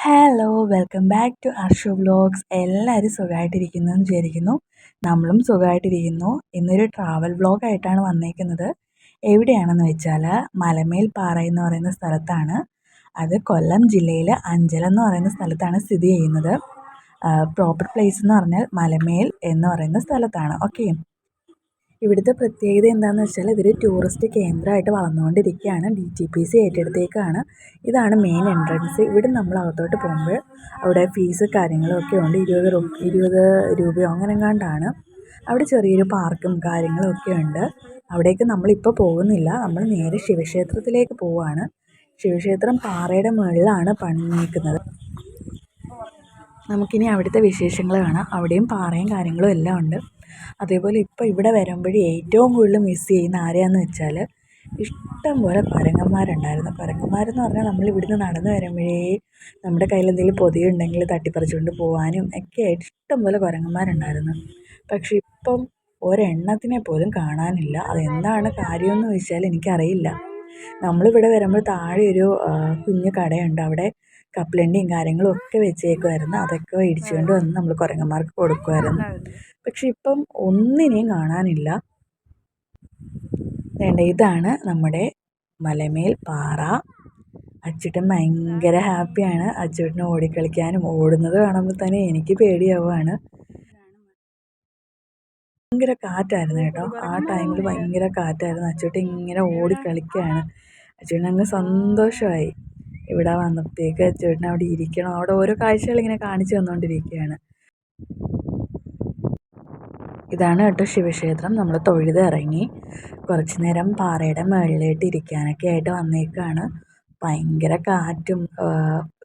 Hello welcome back to Arshu vlogs എല്ലാവരും സുഖമായിട്ടിരിക്കുന്നു എന്ന് വിചാരിക്കുന്നു. നമ്മളും സുഖമായിട്ടിരിക്കുന്നു. ഇന്നൊരു ട്രാവൽ വ്ലോഗായിട്ടാണ് വന്നേക്കുന്നത്. എവിടെയാണെന്ന് വെച്ചാൽ മലമേൽ പാറ എന്ന് പറയുന്ന സ്ഥലത്താണ്. അത് കൊല്ലം ജില്ലയിൽ അഞ്ചൽ എന്ന് പറയുന്ന സ്ഥലത്താണ് സ്ഥിതി ചെയ്യുന്നത്. പ്രോപ്പർ പ്ലേസ് എന്ന് പറഞ്ഞാൽ മലമേൽ എന്ന് പറയുന്ന സ്ഥലത്താണ്. ഓക്കെ ഇവിടുത്തെ പ്രത്യേകത എന്താണെന്ന് വെച്ചാൽ ഇതൊരു ടൂറിസ്റ്റ് കേന്ദ്രമായിട്ട് വളർന്നുകൊണ്ടിരിക്കുകയാണ്. ഡി ടി പി സി ഏറ്റെടുത്തേക്കാണ്. ഇതാണ് മെയിൻ എൻട്രൻസ് ഇവിടെ നമ്മൾ അകത്തോട്ട് പോകുമ്പോൾ അവിടെ ഫീസ് കാര്യങ്ങളൊക്കെ ഉണ്ട്. ഇരുപത് രൂ ഇരുപത് രൂപയോ അങ്ങനെ എങ്ങാണ്ടാണ് അവിടെ ചെറിയൊരു പാർക്കും കാര്യങ്ങളും ഒക്കെ ഉണ്ട്. അവിടേക്ക് നമ്മളിപ്പോൾ പോകുന്നില്ല. നമ്മൾ നേരെ ശിവക്ഷേത്രത്തിലേക്ക് പോവുകയാണ്. ശിവക്ഷേത്രം പാറയുടെ മുകളിലാണ് പണിഞ്ഞേക്കുന്നത് നമുക്കിനി അവിടുത്തെ വിശേഷങ്ങൾ കാണാം. അവിടെയും പാറയും കാര്യങ്ങളും എല്ലാം ഉണ്ട്. അതേപോലെ ഇപ്പോൾ ഇവിടെ വരുമ്പോഴേ ഏറ്റവും കൂടുതൽ മിസ്സ് ചെയ്യുന്ന ആരെയാണെന്ന് വെച്ചാൽ ഇഷ്ടം പോലെ കുരങ്ങന്മാരുണ്ടായിരുന്നു കുരങ്ങന്മാരെന്ന് പറഞ്ഞാൽ നമ്മൾ ഇവിടുന്ന് നടന്ന് വരുമ്പോഴേ നമ്മുടെ കയ്യിൽ എന്തെങ്കിലും പൊതിയുണ്ടെങ്കിൽ തട്ടിപ്പറിച്ചുകൊണ്ട് പോകാനും ഒക്കെ ആയിട്ട് ഇഷ്ടം പോലെ കുരങ്ങന്മാരുണ്ടായിരുന്നു പക്ഷെ ഇപ്പം ഒരെണ്ണത്തിനെ പോലും കാണാനില്ല. അതെന്താണ് കാര്യമെന്ന് ചോദിച്ചാൽ എനിക്കറിയില്ല. നമ്മളിവിടെ വരുമ്പോൾ താഴെ ഒരു കുഞ്ഞു കടയുണ്ട്. അവിടെ കപ്പലണ്ടിയും കാര്യങ്ങളും ഒക്കെ വെച്ചേക്കുമായിരുന്നു അതൊക്കെ ഇടിച്ചുകൊണ്ട് വന്ന് നമ്മൾ കുരങ്ങന്മാർക്ക് കൊടുക്കുമായിരുന്നു പക്ഷെ ഇപ്പം ഒന്നിനെയും കാണാനില്ല. വേണ്ട ഇതാണ് നമ്മുടെ മലമേൽ പാറ. അച്ചുട്ടൻ ഭയങ്കര ഹാപ്പിയാണ്. അച്ചുട്ടനെ ഓടിക്കളിക്കാനും ഓടുന്നത് കാണുമ്പോൾ തന്നെ എനിക്ക് പേടിയാവുകയാണ് ഭയങ്കര കാറ്റായിരുന്നു കേട്ടോ. ആ ടൈമിൽ ഭയങ്കര കാറ്റായിരുന്നു. അച്ചുട്ടൻ ഇങ്ങനെ ഓടിക്കളിക്കുകയാണ് അച്ചുട്ടൻ അങ്ങ് സന്തോഷമായി ഇവിടെ വന്നപ്പോഴത്തേക്ക് അച്ചുട്ടൻ അവിടെ ഇരിക്കണം. അവിടെ ഓരോ കാഴ്ചകൾ ഇങ്ങനെ കാണിച്ചു തന്നുകൊണ്ടിരിക്കുകയാണ് ഇതാണ് കേട്ടോ ശിവക്ഷേത്രം. നമ്മൾ തൊഴുത് ഇറങ്ങി കുറച്ച് നേരം പാറയുടെ മുകളിലോട്ട് ഇരിക്കാനൊക്കെ ആയിട്ട് വന്നേക്കാണ്. ഭയങ്കര കാറ്റും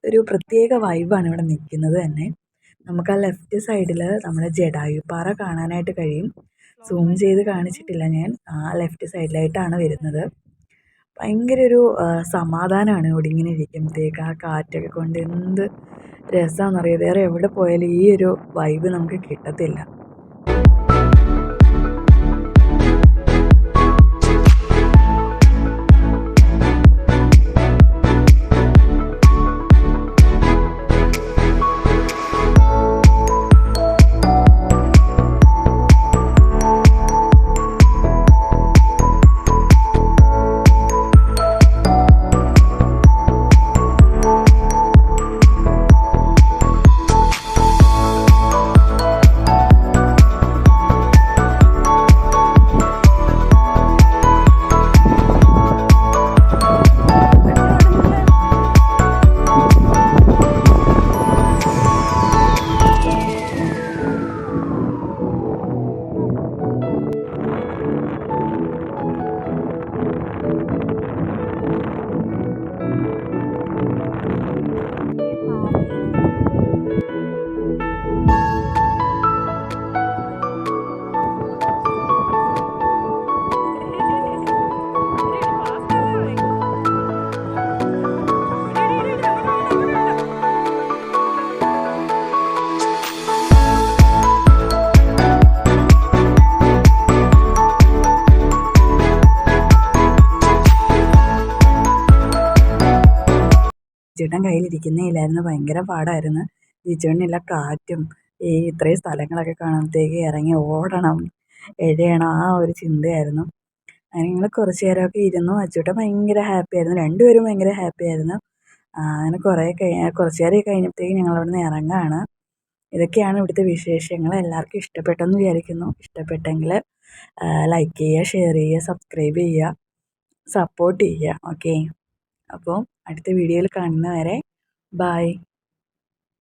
ഒരു പ്രത്യേക വൈബാണ് ഇവിടെ നിൽക്കുന്നത് തന്നെ. നമുക്ക് ആ ലെഫ്റ്റ് സൈഡിൽ നമ്മുടെ ജടായുപ്പാറ കാണാനായിട്ട് കഴിയും. സൂം ചെയ്ത് കാണിച്ചിട്ടില്ല ഞാൻ. ആ ലെഫ്റ്റ് സൈഡിലായിട്ടാണ് വരുന്നത്. ഭയങ്കര ഒരു സമാധാനമാണ് ഇവിടെ ഇങ്ങനെ ഇരിക്കുമ്പോഴത്തേക്ക് ആ കാറ്റൊക്കെ കൊണ്ട് എന്ത് രസമാണെന്നറിയാം വേറെ എവിടെ പോയാലും ഈ ഒരു വൈബ് നമുക്ക് കിട്ടത്തില്ല. ചേട്ടൻ കയ്യിലിരിക്കുന്നേ ഇല്ലായിരുന്നു ഭയങ്കര പാടായിരുന്നു. ജീച്ചേട്ടനില്ല കാറ്റും ഈ ഇത്രയും സ്ഥലങ്ങളൊക്കെ കാണുമ്പോഴത്തേക്ക് ഇറങ്ങി ഓടണം എഴയണം ആ ഒരു ചിന്തയായിരുന്നു. അങ്ങനെ ഞങ്ങൾ കുറച്ച് നേരമൊക്കെ ഇരുന്നു. അച്ചൂട്ടൻ ഭയങ്കര ഹാപ്പി ആയിരുന്നു. രണ്ടുപേരും ഭയങ്കര ഹാപ്പി ആയിരുന്നു. അങ്ങനെ കുറേ കഴിഞ്ഞ കുറച്ച് നേരം കഴിഞ്ഞപ്പോഴത്തേക്ക് ഞങ്ങൾ അവിടെ നിന്ന് ഇറങ്ങുകയാണ് ഇതൊക്കെയാണ് ഇവിടുത്തെ വിശേഷങ്ങൾ. എല്ലാവർക്കും ഇഷ്ടപ്പെട്ടെന്ന് വിചാരിക്കുന്നു. ഇഷ്ടപ്പെട്ടെങ്കിൽ ലൈക്ക് ചെയ്യുക ഷെയർ ചെയ്യുക സബ്സ്ക്രൈബ് ചെയ്യുക സപ്പോർട്ട് ചെയ്യുക. ഓക്കെ അപ്പോൾ അടുത്ത വീഡിയോയിൽ കാണുന്നവരെ ബായ്